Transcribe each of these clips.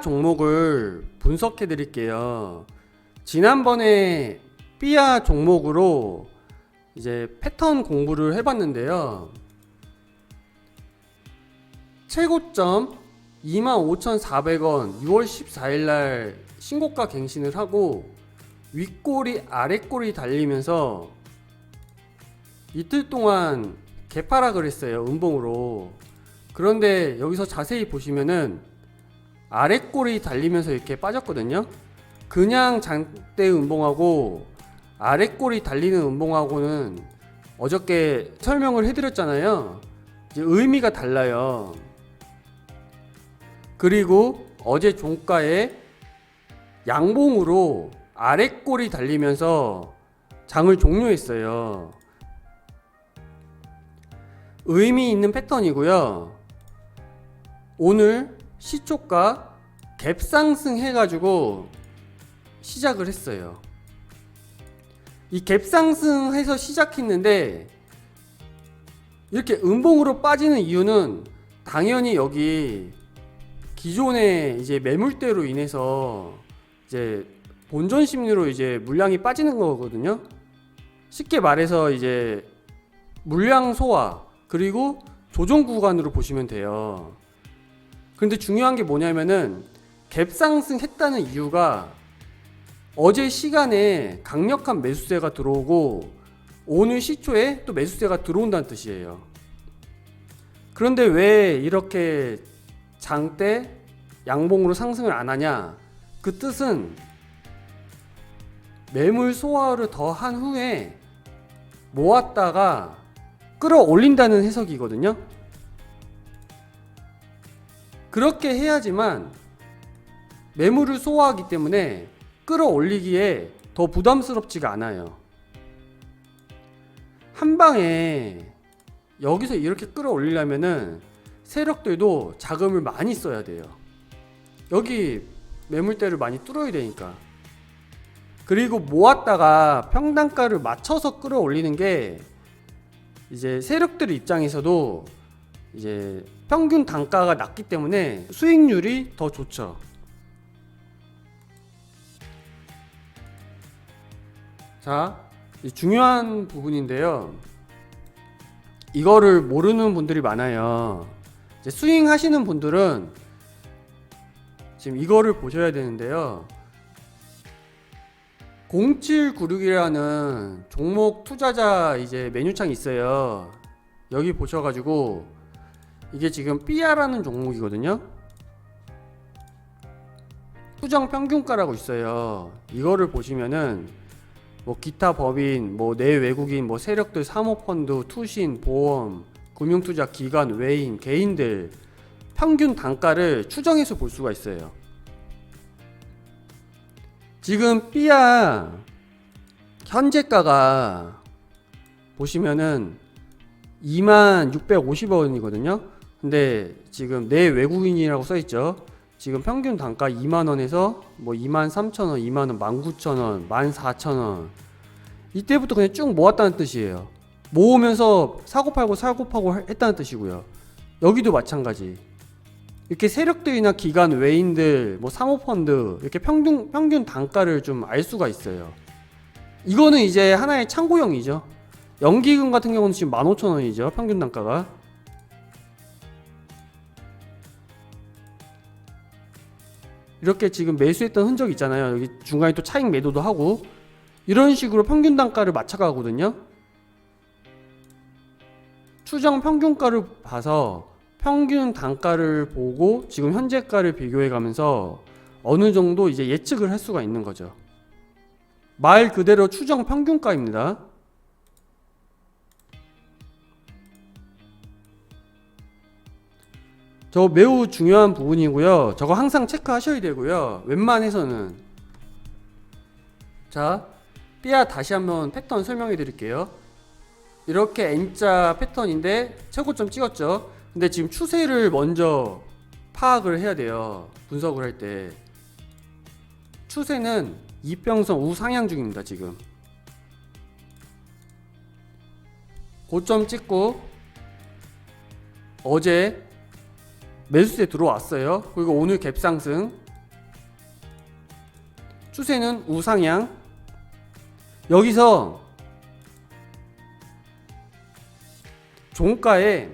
종목을 분석해 드릴게요. 지난번에 삐아 종목으로 이제 패턴 공부를 해봤는데요. 최고점 25,400원 6월 14일 날 신고가 갱신을 하고 윗꼬리 아랫꼬리 달리면서 이틀 동안 개파락을 했어요. 음봉으로. 그런데 여기서 자세히 보시면은 아랫꼬리 달리면서 이렇게 빠졌거든요. 그냥 장대 음봉하고 아랫꼬리 달리는 음봉하고는 어저께 설명을 해드렸잖아요. 이제 의미가 달라요. 그리고 어제 종가에 양봉으로 아랫꼬리 달리면서 장을 종료했어요. 의미 있는 패턴이고요. 오늘 시초가 갭상승 해가지고 시작을 했어요. 이 갭상승 해서 시작했는데 이렇게 음봉으로 빠지는 이유는 당연히 여기 기존의 이제 매물대로 인해서 이제 본전 심리로 이제 물량이 빠지는 거거든요. 쉽게 말해서 이제 물량 소화 그리고 조정 구간으로 보시면 돼요. 근데 중요한 게 뭐냐면은 갭 상승했다는 이유가 어제 시간에 강력한 매수세가 들어오고 오늘 시초에 또 매수세가 들어온다는 뜻이에요. 그런데 왜 이렇게 장때 양봉으로 상승을 안 하냐? 그 뜻은 매물 소화를 더 한 후에 모았다가 끌어올린다는 해석이거든요. 그렇게 해야지만 매물을 소화하기 때문에 끌어올리기에 더 부담스럽지가 않아요. 한 방에 여기서 이렇게 끌어올리려면은 세력들도 자금을 많이 써야 돼요. 여기 매물대를 많이 뚫어야 되니까. 그리고 모았다가 평단가를 맞춰서 끌어올리는 게 이제 세력들 입장에서도 이제 평균 단가가 낮기 때문에 수익률이 더 좋죠. 자, 이 중요한 부분인데요. 이거를 모르는 분들이 많아요. 이제 스윙 하시는 분들은 지금 이거를 보셔야 되는데요. 0796이라는 종목 투자자 이제 메뉴창이 있어요. 여기 보셔가지고 이게 지금 삐아라는 종목이거든요. 수정 평균가라고 있어요. 이거를 보시면은 뭐 기타 법인, 뭐 내외국인, 뭐 세력들 사모펀드, 투신, 보험, 금융투자 기관, 외인, 개인들 평균 단가를 추정해서 볼 수가 있어요. 지금 삐아 현재가가 보시면은 2650원이거든요. 근데 지금 내 외국인이라고 써 있죠. 지금 평균 단가 2만 원에서 뭐 2만 3천 원, 2만 원, 1만 9천 원, 1만 4천 원. 이때부터 그냥 쭉 모았다는 뜻이에요. 모으면서 사고 팔고 사고 팔고 했다는 뜻이고요. 여기도 마찬가지. 이렇게 세력들이나 기관 외인들, 뭐 사모펀드 이렇게 평균 평균 단가를 좀 알 수가 있어요. 이거는 이제 하나의 참고형이죠. 연기금 같은 경우는 지금 15,000원이죠. 평균 단가가. 이렇게 지금 매수했던 흔적 있잖아요. 여기 중간에 또 차익 매도도 하고 이런 식으로 평균 단가를 맞춰가거든요. 추정 평균가를 봐서 평균 단가를 보고 지금 현재가를 비교해 가면서 어느 정도 이제 예측을 할 수가 있는 거죠. 말 그대로 추정 평균가입니다. 저 매우 중요한 부분이고요. 저거 항상 체크하셔야 되고요. 웬만해서는 자, 삐아 다시 한번 패턴 설명해 드릴게요. 이렇게 N자 패턴인데 최고점 찍었죠. 근데 지금 추세를 먼저 파악을 해야 돼요. 분석을 할 때. 추세는 이평선 우상향 중입니다, 지금. 고점 찍고 어제 매수세 들어왔어요. 그리고 오늘 갭상승 추세는 우상향. 여기서 종가에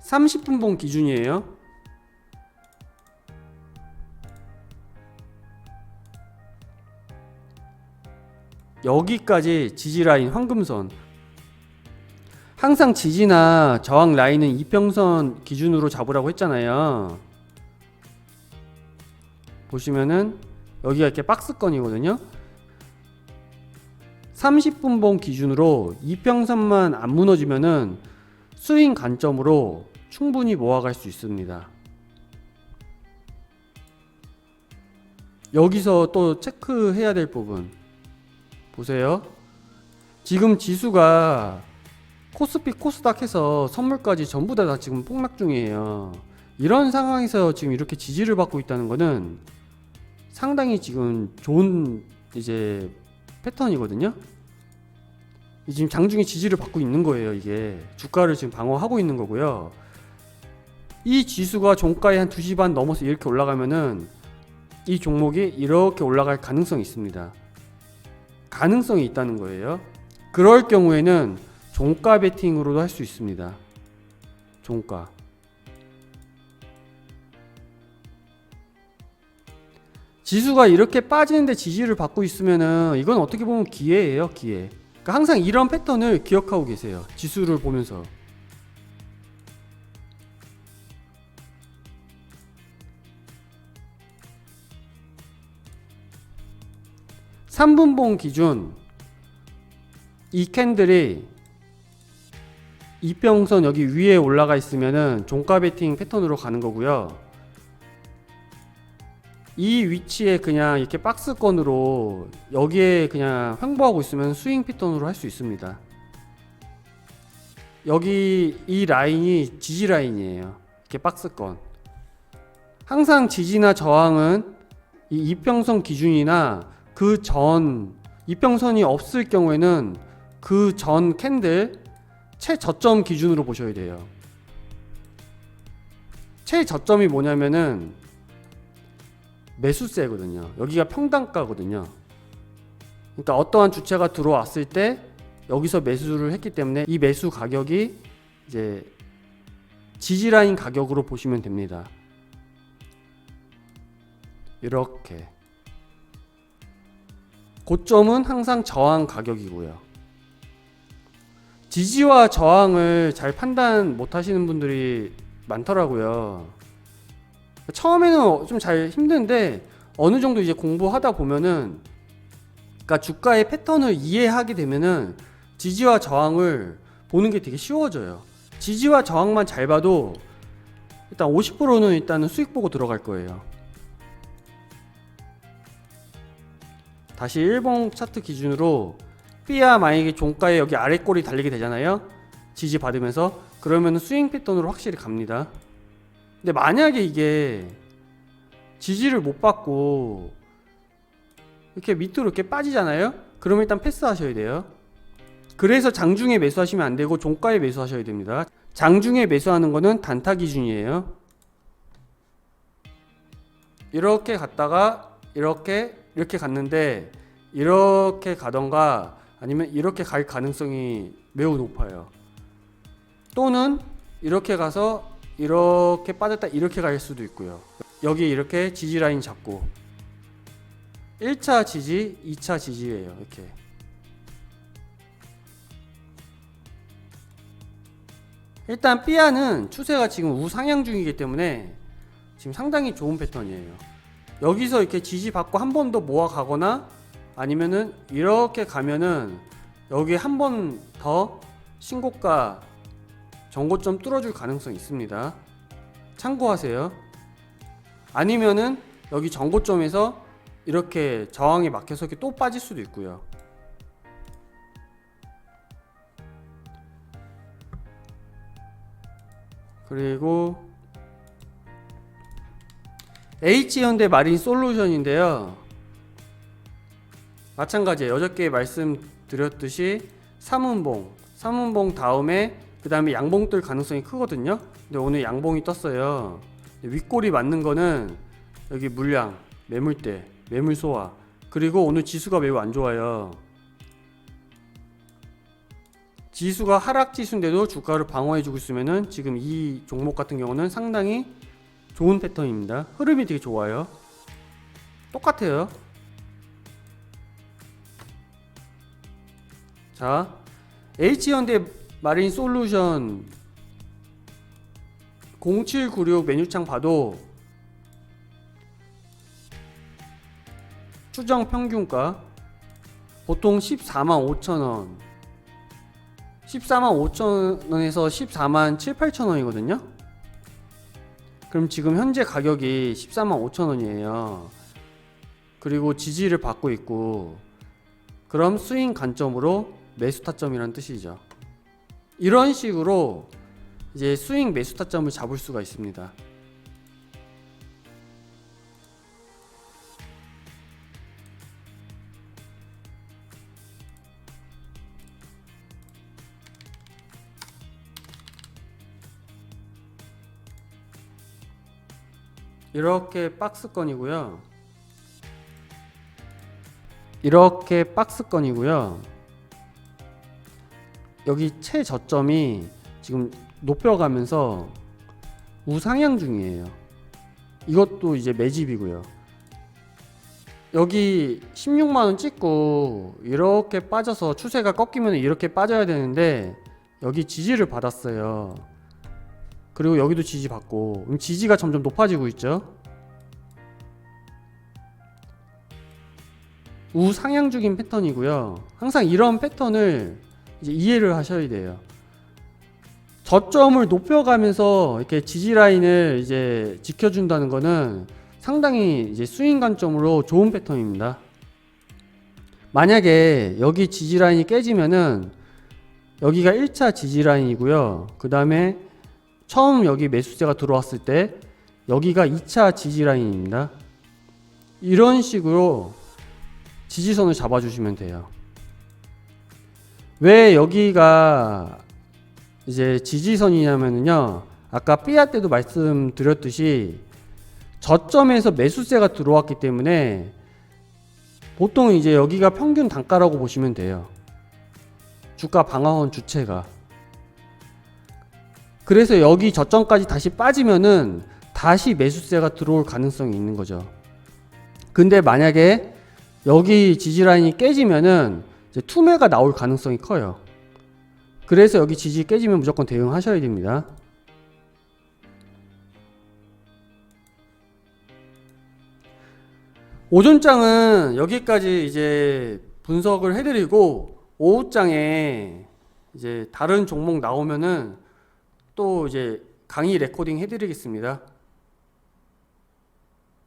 30분 봉 기준이에요. 여기까지 지지 라인 황금선. 항상 지지나 저항 라인은 이평선 기준으로 잡으라고 했잖아요. 보시면은 여기가 이렇게 박스권이거든요. 30분 봉 기준으로 이평선만 안 무너지면은 스윙 관점으로 충분히 모아갈 수 있습니다. 여기서 또 체크해야 될 부분 보세요. 지금 지수가 코스피 코스닥 해서 선물까지 전부 다, 다 지금 폭락 중이에요. 이런 상황에서 지금 이렇게 지지를 받고 있다는 거는 상당히 지금 좋은 이제 패턴이거든요. 이 지금 장중에 지지를 받고 있는 거예요. 이게 주가를 지금 방어하고 있는 거고요. 이 지수가 종가에 한 2시 반 넘어서 이렇게 올라가면은 이 종목이 이렇게 올라갈 가능성이 있습니다. 가능성이 있다는 거예요. 그럴 경우에는 종가 베팅으로도 할 수 있습니다. 종가. 지수가 이렇게 빠지는데 지지를 받고 있으면은 이건 어떻게 보면 기회예요, 기회. 그러니까 항상 이런 패턴을 기억하고 계세요. 지수를 보면서. 삼분봉 기준 이 캔들이 이평선 여기 위에 올라가 있으면은 종가 베팅 패턴으로 가는 거고요. 이 위치에 그냥 이렇게 박스권으로 여기에 그냥 횡보하고 있으면 스윙 패턴으로 할 수 있습니다. 여기 이 라인이 지지 라인이에요. 이렇게 박스권. 항상 지지나 저항은 이 이평선 기준이나 그 전 이평선이 없을 경우에는 그 전 캔들 최저점 기준으로 보셔야 돼요. 최저점이 뭐냐면은 매수세거든요. 여기가 평단가거든요. 그러니까 어떠한 주체가 들어왔을 때 여기서 매수를 했기 때문에 이 매수 가격이 이제 지지라인 가격으로 보시면 됩니다. 이렇게 고점은 항상 저항 가격이고요. 지지와 저항을 잘 판단 못 하시는 분들이 많더라고요. 처음에는 좀 잘 힘든데 어느 정도 이제 공부하다 보면은 그러니까 주가의 패턴을 이해하게 되면은 지지와 저항을 보는 게 되게 쉬워져요. 지지와 저항만 잘 봐도 일단 50%는 일단은 수익 보고 들어갈 거예요. 다시 일봉 차트 기준으로 B야 만약에 종가에 여기 아래 꼬리 달리게 되잖아요. 지지 받으면서 그러면 스윙 패턴으로 확실히 갑니다. 근데 만약에 이게 지지를 못 받고 이렇게 밑으로 이렇게 빠지잖아요. 그러면 일단 패스하셔야 돼요. 그래서 장중에 매수하시면 안 되고 종가에 매수하셔야 됩니다. 장중에 매수하는 거는 단타 기준이에요. 이렇게 갔다가 이렇게 이렇게 갔는데 이렇게 가던가 아니면 이렇게 갈 가능성이 매우 높아요. 또는 이렇게 가서 이렇게 빠졌다 이렇게 갈 수도 있고요. 여기 이렇게 지지 라인 잡고 1차 지지, 2차 지지예요. 이렇게. 일단 삐아는 추세가 지금 우상향 중이기 때문에 지금 상당히 좋은 패턴이에요. 여기서 이렇게 지지 받고 한 번 더 모아 가거나 아니면은 이렇게 가면은 여기 한 번 더 신고가 정고점 뚫어줄 가능성이 있습니다. 참고하세요. 아니면은 여기 정고점에서 이렇게 저항에 막혀서 이렇게 또 빠질 수도 있고요. 그리고 H현대 마린 솔루션인데요. 마찬가지예요. 어저께 말씀드렸듯이 삼운봉, 삼운봉 다음에 그 다음에 양봉 뜰 가능성이 크거든요. 근데 오늘 양봉이 떴어요. 윗골이 맞는 거는 여기 물량, 매물대, 매물 소화. 그리고 오늘 지수가 매우 안 좋아요. 지수가 하락 지수인데도 주가를 방어해주고 있으면은 지금 이 종목 같은 경우는 상당히 좋은 패턴입니다. 흐름이 되게 좋아요. 똑같아요. 자, H현대 마린 솔루션 0796 메뉴창 봐도 추정 평균가 보통 14만 5천 원 14만 5천 원에서 14만 7, 8천 원이거든요. 그럼 지금 현재 가격이 14만 5천 원이에요. 그리고 지지를 받고 있고 그럼 스윙 관점으로 매수 타점이라는 뜻이죠 이런 식으로 이제 스윙 매수 타점을 잡을 수가 있습니다. 이렇게 박스권이고요. 이렇게 박스권이고요. 여기 최저점이 지금 높여가면서 우상향 중이에요. 이것도 이제 매집이고요. 여기 16만 원 찍고 이렇게 빠져서 추세가 꺾이면 이렇게 빠져야 되는데 여기 지지를 받았어요. 그리고 여기도 지지 받고 지지가 점점 높아지고 있죠. 우상향 중인 패턴이고요. 항상 이런 패턴을 이제 이해를 하셔야 돼요. 저점을 높여가면서 이렇게 지지 라인을 이제 지켜준다는 거는 상당히 이제 스윙 관점으로 좋은 패턴입니다. 만약에 여기 지지 라인이 깨지면은 여기가 1차 지지 라인이고요. 그 다음에 처음 여기 매수세가 들어왔을 때 여기가 2차 지지 라인입니다. 이런 식으로 지지선을 잡아주시면 돼요. 왜 여기가 이제 지지선이냐면요. 아까 삐아 때도 말씀드렸듯이 저점에서 매수세가 들어왔기 때문에 보통 이제 여기가 평균 단가라고 보시면 돼요. 주가 방어원 주체가. 그래서 여기 저점까지 다시 빠지면은 다시 매수세가 들어올 가능성이 있는 거죠. 근데 만약에 여기 지지라인이 깨지면은 투매가 나올 가능성이 커요. 그래서 여기 지지 깨지면 무조건 대응하셔야 됩니다. 오전장은 여기까지 이제 분석을 해드리고 오후장에 이제 다른 종목 나오면은 또 이제 강의 레코딩 해드리겠습니다.